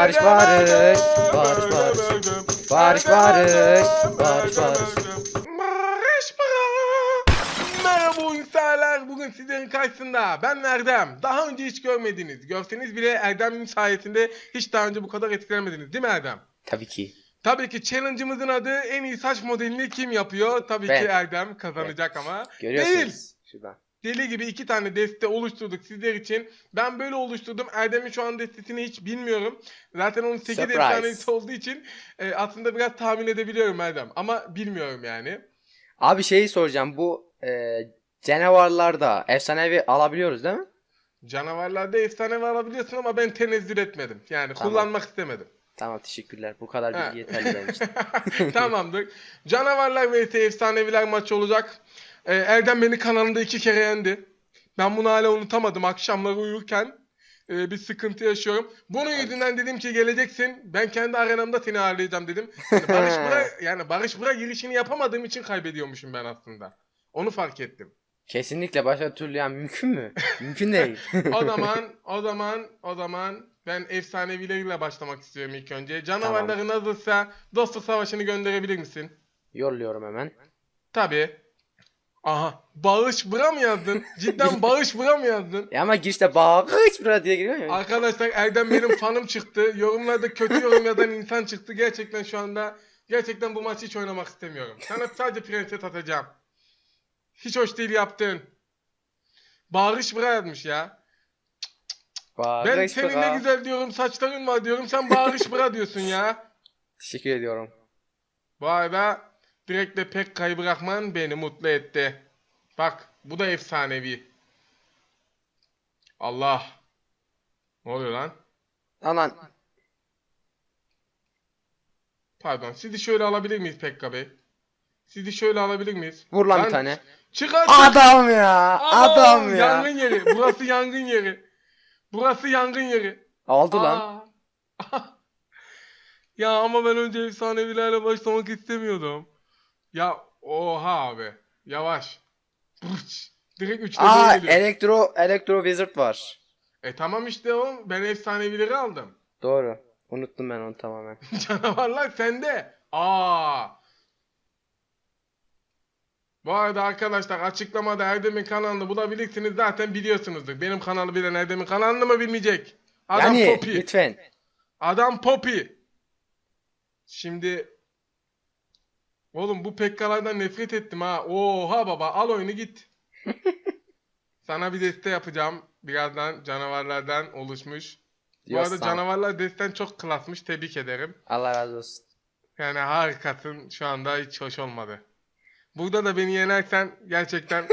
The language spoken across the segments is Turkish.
Barış, barış, barış, barış. Barış, barış, barış, barış. Barış. Merhaba insanlar. Bugün sizlerin karşısında ben Erdem. Daha önce hiç görmediniz. Görseniz bile Erdem'in sayesinde hiç daha önce bu kadar etkilenmediniz. Değil mi Erdem? Tabii ki. Tabii ki challenge'ımızın adı en iyi saç modelini kim yapıyor? Tabii Ben. ki Erdem kazanacak ama. Değil. Görüyorsunuz. Şuradan. Deli gibi iki tane deste oluşturduk sizler için. Ben böyle oluşturdum. Erdem'in şu an destesini hiç bilmiyorum. Zaten onun 8 Surprise. efsanesi olduğu için e, aslında biraz tahmin edebiliyorum Erdem. Ama bilmiyorum yani. Abi şeyi soracağım. Bu e, canavarlarda efsanevi alabiliyoruz değil mi? Canavarlarda efsane var alabiliyorsun ama ben tenezzül etmedim. Yani Tamam. kullanmak istemedim. Tamam teşekkürler. Bu kadar bilgi yeterli benim için. Tamamdır. Canavarlar vs efsaneviler maçı olacak. Ee, Erdem beni kanalında iki kere yendi. Ben bunu hala unutamadım. Akşamları uyurken e, bir sıkıntı yaşıyorum. Bunun yüzünden dedim ki geleceksin. Ben kendi arenamda seni ağırlayacağım dedim. Yani Barış Bura, yani Barış Bura girişini yapamadığım için kaybediyormuşum ben aslında. Onu fark ettim. Kesinlikle başka türlü yani mümkün mü? mümkün değil. O zaman, o zaman, o zaman ben efsanevileriyle başlamak istiyorum ilk önce. Canavarların hazırsa Dostluk Savaşı'nı gönderebilir misin? Yolluyorum hemen. Tabii. Aha. Bağış bura mı yazdın? Cidden bağış bura mı yazdın? E ama girişte bağış bura diye giriyor ya. Arkadaşlar Erdem benim fanım çıktı. Yorumlarda kötü yorum yazan insan çıktı. Gerçekten şu anda gerçekten bu maçı hiç oynamak istemiyorum. Sana sadece prenses atacağım. Hiç hoş değil yaptın. Bağış bura yazmış ya. Bağış Ben senin bura. ne güzel diyorum saçların var diyorum. Sen bağış bura diyorsun ya. Teşekkür ediyorum. Bu arada direkt de pek kayı bırakman beni mutlu etti. Bak bu da efsanevi. Allah. Ne oluyor lan? Anan. Pardon. Sizi şöyle alabilir miyiz Pekka Bey? Sizi şöyle alabilir miyiz? Vur lan Lan bir tane. Çık artık. Adam ya. Aa, Adam ya. Yangın yeri. Burası yangın yeri. Burası yangın yeri. Aldı lan. Aa. ya ama ben önce efsanevilerle başlamak istemiyordum. Ya oha abi. Yavaş. Burç. Direkt üçte Aa geliyor. elektro elektro wizard var. E tamam işte o. Ben efsanevileri aldım. Doğru. Unuttum ben onu tamamen. Canavarlar sende. Aa. Bu arada arkadaşlar açıklamada Erdem'in kanalını bulabilirsiniz. Zaten biliyorsunuzdur. Benim kanalı bilen Erdem'in kanalını mı bilmeyecek? Adam yani Poppy. lütfen. Adam Poppy. Şimdi Oğlum bu pekkalardan nefret ettim ha. Oha baba al oyunu git. Sana bir deste yapacağım. Birazdan canavarlardan oluşmuş. Bu arada Diyorsan. canavarlar desten çok klasmış. Tebrik ederim. Allah razı olsun. Yani harikasın. Şu anda hiç hoş olmadı. Burada da beni yenersen gerçekten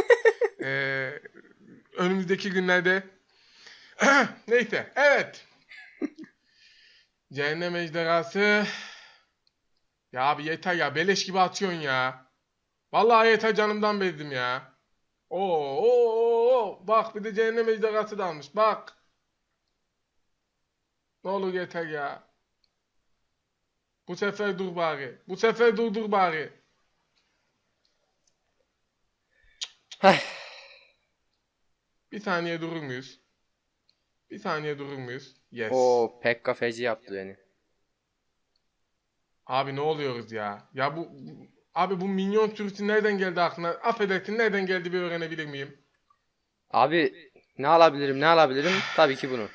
eee, önümüzdeki günlerde neyse. Evet. Cehennem ejderhası. Ya abi yeter ya. Beleş gibi atıyorsun ya. Vallahi yeter canımdan bezdim ya. Oo, oo, oo. Bak bir de cehennem ejderhası da almış. Bak. Ne olur yeter ya. Bu sefer dur bari. Bu sefer dur dur bari. Bir saniye durur muyuz? Bir saniye durur muyuz? Yes. Oo Pekka feci yaptı beni. Abi ne oluyoruz ya? Ya bu abi bu minyon sürüsü nereden geldi aklına? Affedersin nereden geldi bir öğrenebilir miyim? Abi ne alabilirim ne alabilirim? Tabii ki bunu.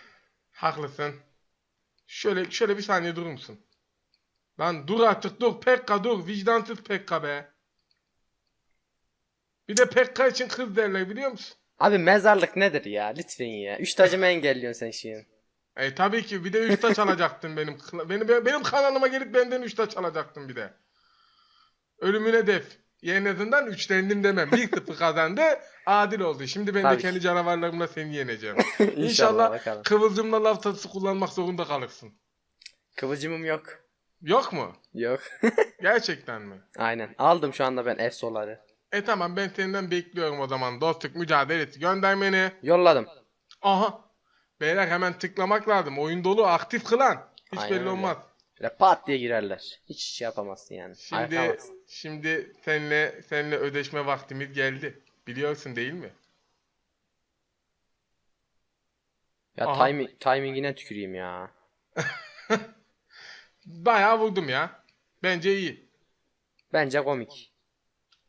Haklısın. Şöyle şöyle bir saniye durur musun? Lan dur artık dur Pekka dur vicdansız Pekka be. Bir de Pekka için kız derler biliyor musun? Abi mezarlık nedir ya? Lütfen ya. Üç tacımı engelliyorsun sen şeyin. E tabii ki bir de 3 taç alacaktın benim benim benim kanalıma gelip benden 3 taç alacaktın bir de. Ölümüne def. En azından üçlendim demem. 1-0 kazandı. Adil oldu. Şimdi ben Tabii de ki. kendi canavarlarımla seni yeneceğim. İnşallah, İnşallah bakalım. kıvılcımla laf tatısı kullanmak zorunda kalırsın. Kıvılcımım yok. Yok mu? Yok. Gerçekten mi? Aynen. Aldım şu anda ben efsoları. E tamam ben senden bekliyorum o zaman. Dostluk mücadelesi göndermeni. Yolladım. Aha. Beyler hemen tıklamak lazım. Oyun dolu aktif kılan. Hiç Aynen belli öyle. olmaz. Şöyle pat diye girerler. Hiç şey yapamazsın yani. Şimdi Ayıkamazsın. şimdi seninle seninle ödeşme vaktimiz geldi. Biliyorsun değil mi? Ya Aha. timing, timingine tüküreyim ya. bayağı vurdum ya. Bence iyi. Bence komik.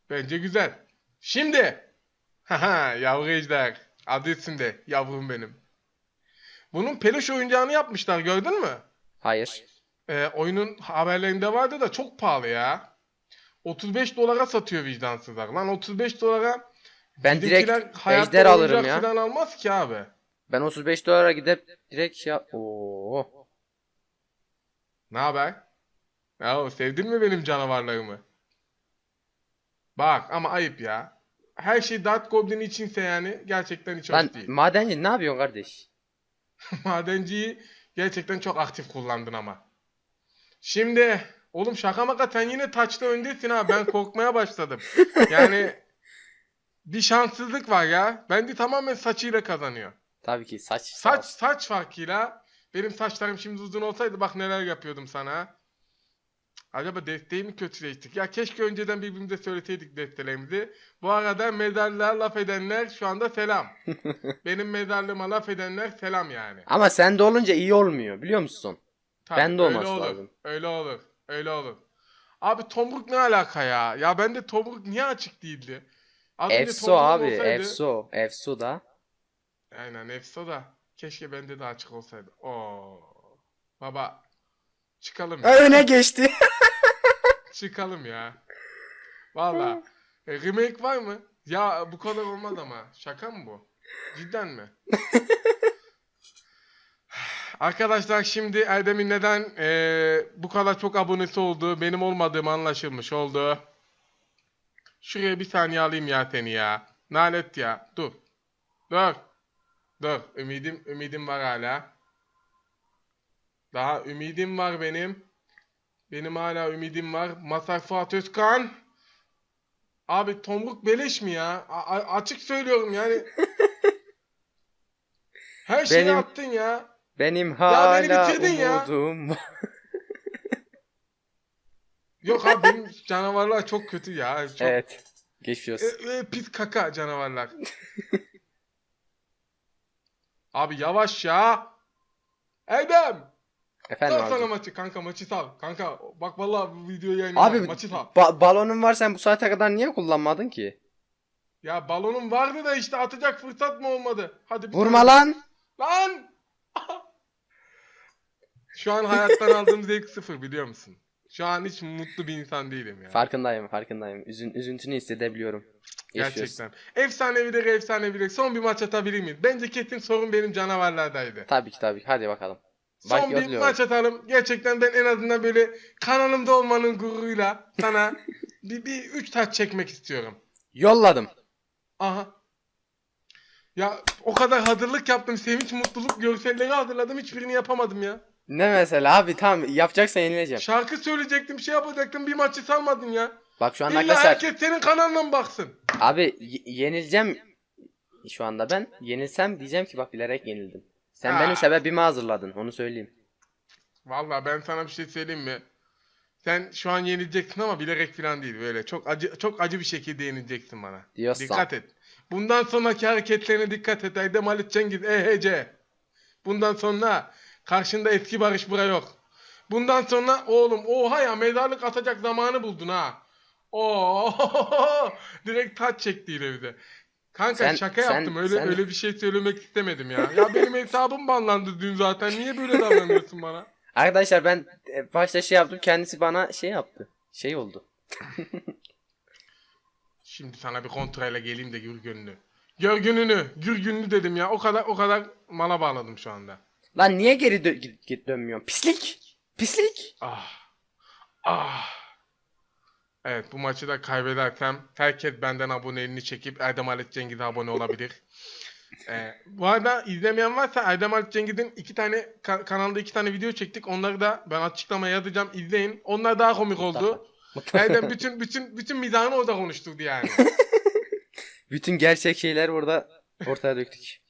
Bence güzel. Şimdi. Haha yavru ejder. Adı üstünde. Yavrum benim. Bunun peluş oyuncağını yapmışlar gördün mü? Hayır. Ee, oyunun haberlerinde vardı da çok pahalı ya. 35 dolara satıyor vicdansızlar. Lan 35 dolara Ben direkt ejder alırım ya. falan almaz ki abi. Ben 35 dolara gidip direkt şey yap- Oo. Ne haber? Ya sevdin mi benim canavarlarımı? Bak ama ayıp ya. Her şey Dark Goblin içinse yani gerçekten hiç Lan hoş değil. madenci ne yapıyorsun kardeş? Madenciyi gerçekten çok aktif kullandın ama. Şimdi oğlum şaka maka sen yine taçta öndesin ha. Ben korkmaya başladım. Yani bir şanssızlık var ya. Bence tamamen saçıyla kazanıyor. Tabii ki saç. Saç saç farkıyla benim saçlarım şimdi uzun olsaydı bak neler yapıyordum sana. Acaba desteği mi kötüleştik? Ya keşke önceden birbirimize söyleseydik destelerimizi. Bu arada mezarlığa laf edenler şu anda selam. benim mezarlığıma laf edenler selam yani. Ama sende olunca iyi olmuyor biliyor musun? Tabii, Bende öyle olması olur, lazım. Öyle olur. Öyle olur. Abi tomruk ne alaka ya? Ya bende tomruk niye açık değildi? Az Efso abi. olsaydı- Efso. Efso da. Aynen Efso da. Keşke bende de açık olsaydı. Oo. Baba. Çıkalım ya. Öne geçti. Çıkalım ya. Valla. E, remake var mı? Ya bu kadar olmaz ama. Şaka mı bu? Cidden mi? Arkadaşlar şimdi Erdem'in neden e, bu kadar çok abonesi olduğu benim olmadığım anlaşılmış oldu. Şuraya bir saniye alayım ya seni ya. Nalet ya. Dur. Dur. Dur. Ümidim, ümidim var hala. Daha ümidim var benim. Benim hala ümidim var. Masar Fuat Özkan. Abi tomruk beleş mi ya? A- açık söylüyorum yani. Her şeyi Benim- attın ya. Benim beni hala bitirdin ya. umudum var. Yok abi benim canavarlar çok kötü ya. Çok Evet. Geçmiş e, e, pis kaka canavarlar. abi yavaş ya. Erdem. Efendim Sal sana abi. maçı kanka maçı sal. Kanka bak vallahi bu videoyu yayınlayacağım. Abi maçı sal. ba- balonun var sen bu saate kadar niye kullanmadın ki? Ya balonum vardı da işte atacak fırsat mı olmadı? Hadi bir Vurma tane- lan. Lan! Şu an hayattan aldığım zevk sıfır biliyor musun? Şu an hiç mutlu bir insan değilim ya. Farkındayım farkındayım. Üzün, üzüntünü hissedebiliyorum. Geçmiş olsun. Gerçekten. Efsanevileri efsanevileri. Son bir maç atabilir miyiz? Bence kesin sorun benim canavarlardaydı. Tabii ki tabii ki. Hadi bakalım. Son Bak bir maç atalım. Gerçekten ben en azından böyle kanalımda olmanın gururuyla sana bir, bir üç taç çekmek istiyorum. Yolladım. Aha. Ya o kadar hazırlık yaptım. Sevinç, mutluluk görselleri hazırladım. Hiçbirini yapamadım ya. Ne mesela abi tamam yapacaksan yenileceğim. Şarkı söyleyecektim, şey yapacaktım. Bir maçı salmadın ya. Bak şu anda İlla arkadaşlar herkes senin kanalına mı baksın? abi yenileceğim şu anda ben. Yenilsem diyeceğim ki bak bilerek yenildim. Sen Aa. benim sebebimi hazırladın onu söyleyeyim. Vallahi ben sana bir şey söyleyeyim mi? Sen şu an yenileceksin ama bilerek falan değil böyle. Çok acı çok acı bir şekilde yenileceksin bana. Diyorsan. Dikkat et. Bundan sonraki hareketlerine dikkat et. Erdem Halit Cengiz EHC. Bundan sonra karşında eski Barış Bura yok. Bundan sonra oğlum oha ya mezarlık atacak zamanı buldun ha. Oo direkt taç çekti yine bir de. Kanka Sen- şaka sen- yaptım. Öyle sen- öyle bir şey söylemek istemedim ya. Ya benim hesabım banlandı dün zaten. Niye böyle davranıyorsun bana? Arkadaşlar ben e, başta şey yaptım kendisi bana şey yaptı. Şey oldu. Şimdi sana bir kontrole geleyim de gür gününü. Gör gününü, gür gününü dedim ya. O kadar o kadar mala bağladım şu anda. Lan niye geri dö- dönmüyorsun? Pislik. Pislik. Ah. Ah. Evet bu maçı da kaybedersem herkes benden aboneliğini çekip Erdem Halit Cengiz'e abone olabilir. Ee, bu arada izlemeyen varsa Erdem Halit Cengiz'in iki tane ka- kanalda iki tane video çektik. Onları da ben açıklamaya yazacağım. izleyin. Onlar daha komik oldu. Erdem bütün bütün bütün mizahını orada konuşturdu yani. Bütün gerçek şeyler burada ortaya döktük.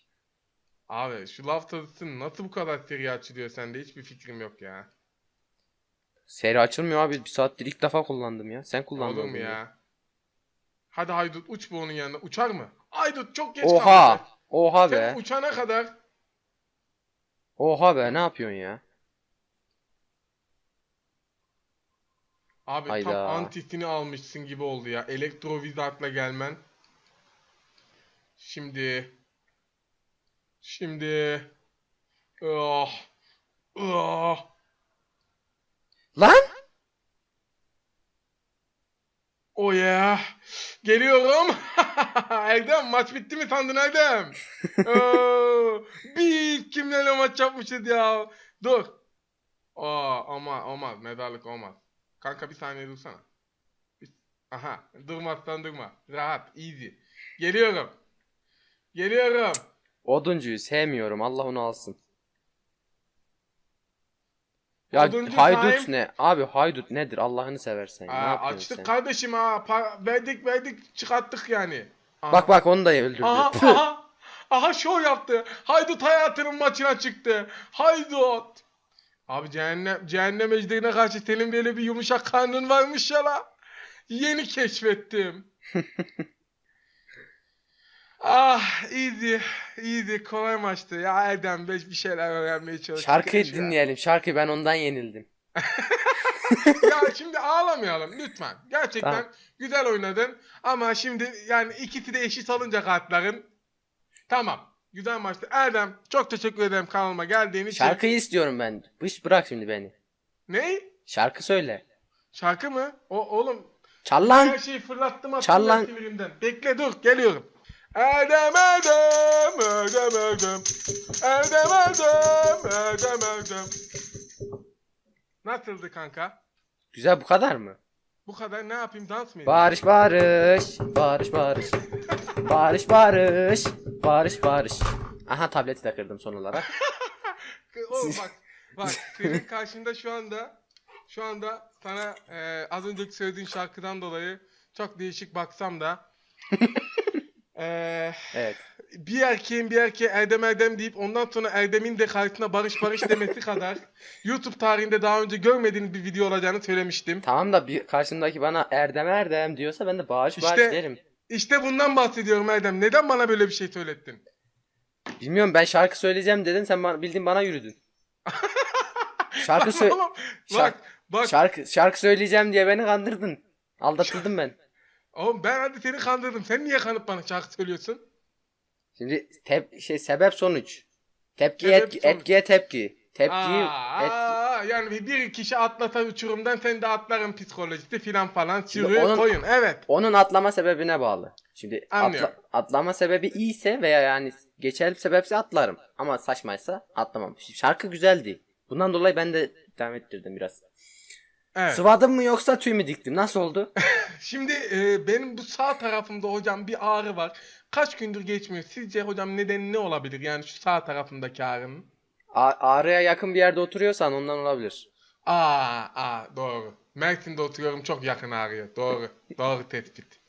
Abi şu laf tazısının nasıl bu kadar seri açılıyor sende hiçbir fikrim yok ya. Seri açılmıyor abi. Bir saattir ilk defa kullandım ya. Sen kullandın. Mu bunu. ya? Hadi Haydut uç bu onun yanına. Uçar mı? Haydut çok geç Oha. kaldı. Oha Sen be. uçana kadar Oha be ne yapıyorsun ya? Abi tam Hayda. antisini almışsın gibi oldu ya. Elektro Wizard'la gelmen. Şimdi şimdi ah ah Lan! Oh yeah. Geliyorum. Erdem maç bitti mi sandın Erdem? Oo, bir kimlerle maç yapmışız ya. Dur. Aa ama olmaz. Mezarlık olmaz. Kanka bir saniye dursana. Aha. Durmazsan durma. Rahat. Easy. Geliyorum. Geliyorum. Oduncuyu sevmiyorum. Allah onu alsın. Ya haydut sahip- ne? Abi haydut nedir? Allah'ını seversen. ne Aa, yapıyorsun açtık sen? kardeşim ha. Pa- verdik verdik çıkarttık yani. Aha. Bak bak onu da öldürdü. Aha Püh. aha. Aha şov yaptı. Haydut hayatının maçına çıktı. Haydut. Abi cehennem, cehennem ejderine karşı senin böyle bir yumuşak karnın varmış ya la. Yeni keşfettim. ah easy. Easy. Kolay maçtı. Ya Erdem beş bir şeyler öğrenmeye çalıştık. Şarkıyı Şu an. dinleyelim. Şarkıyı ben ondan yenildim. ya şimdi ağlamayalım lütfen. Gerçekten Tamam. güzel oynadın. Ama şimdi yani ikisi de eşit alınca kartların. Tamam. Güzel maçtı. Erdem çok teşekkür ederim kanalıma geldiğin için. Şarkıyı istiyorum ben. Bış bırak şimdi beni. Ne? Şarkı söyle. Şarkı mı? O oğlum Çal her lan. şeyi fırlattım Çal lan. ben sinirimden. Bekle dur geliyorum. Erdem Erdem Erdem Erdem Erdem Erdem Erdem Erdem Nasıldı kanka? Güzel bu kadar mı? Bu kadar ne yapayım dans mı edeyim? Barış barış. Barış barış. Barış barış. Barış barış. Aha tableti de kırdım son olarak. Oğlum bak bak senin karşında şu anda şu anda sana e, az önceki söylediğin şarkıdan dolayı çok değişik baksam da Evet. bir erkeğin bir erkeğe Erdem Erdem deyip ondan sonra Erdem'in de karşısına Barış Barış demesi kadar YouTube tarihinde daha önce görmediğiniz bir video olacağını söylemiştim. Tamam da bir karşımdaki bana Erdem Erdem diyorsa ben de bağış İşte- derim. İşte bundan bahsediyorum Erdem. Neden bana böyle bir şey söylettin? Bilmiyorum ben şarkı söyleyeceğim dedin sen bana, bildiğin bana yürüdün. şarkı sö Oğlum, Şark- bak bak şarkı şarkı söyleyeceğim diye beni kandırdın. Aldatıldım ben. Oğlum ben hadi seni kandırdım. Sen niye kanıp bana şarkı söylüyorsun? Şimdi tep şey sebep sonuç. Tepki Sebep etki, sonuç. etkiye tepki. Tepkiyi Aa, et- aa, yani bir kişi atlata uçurumdan sen de atların psikolojisi filan falan Şimdi sürü onun- koyun. Evet. onun atlama sebebine bağlı. Şimdi Anlıyorum. atla- atlama sebebi iyiyse veya yani geçerli bir sebepse atlarım. Ama saçmaysa atlamam. Şimdi şarkı güzeldi. Bundan dolayı ben de devam ettirdim biraz. Evet. Sıvadım mı yoksa tüy mü diktim? Nasıl oldu? Şimdi e, benim bu sağ tarafımda hocam bir ağrı var. Kaç gündür geçmiyor. Sizce hocam nedeni ne olabilir? Yani şu sağ tarafımdaki ağrının. A- ağrıya yakın bir yerde oturuyorsan ondan olabilir. Aa, aa doğru. Mersin'de oturuyorum çok yakın ağrıyor. Doğru. doğru tespit.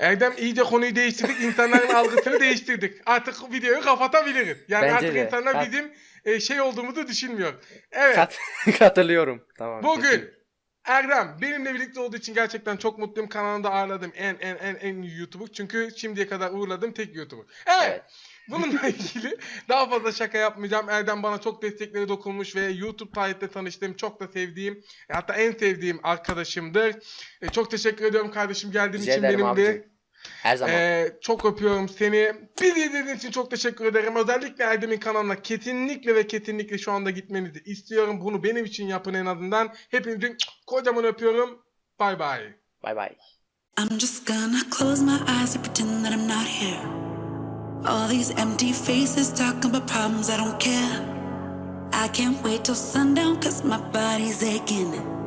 Erdem iyice konuyu değiştirdik. insanların algısını değiştirdik. Artık videoyu kapatabiliriz. Yani Bence artık de. insanlar Kat- bizim e, şey olduğumuzu düşünmüyor. Evet. Kat katılıyorum. Tamam. Bugün kesin. Erdem benimle birlikte olduğu için gerçekten çok mutluyum. Kanalında ağırladım en en en en YouTuber. Çünkü şimdiye kadar uğurladığım tek YouTuber. Evet. Evet. Bununla ilgili daha fazla şaka yapmayacağım. Erdem bana çok destekleri dokunmuş ve YouTube tarihte tanıştığım, çok da sevdiğim, e, hatta en sevdiğim arkadaşımdır. E, çok teşekkür ediyorum kardeşim geldiğin Rica için ederim abicim. Her zaman. Ee, çok öpüyorum seni. Bizi izlediğiniz için çok teşekkür ederim. Özellikle Erdem'in kanalına kesinlikle ve kesinlikle şu anda gitmenizi istiyorum. Bunu benim için yapın en azından. Hepinizi kocaman öpüyorum. Bay bay. Bay bay. I'm just gonna close my eyes and pretend that I'm not here. All these empty faces talking about problems I don't care. I can't wait till sundown cause my body's aching.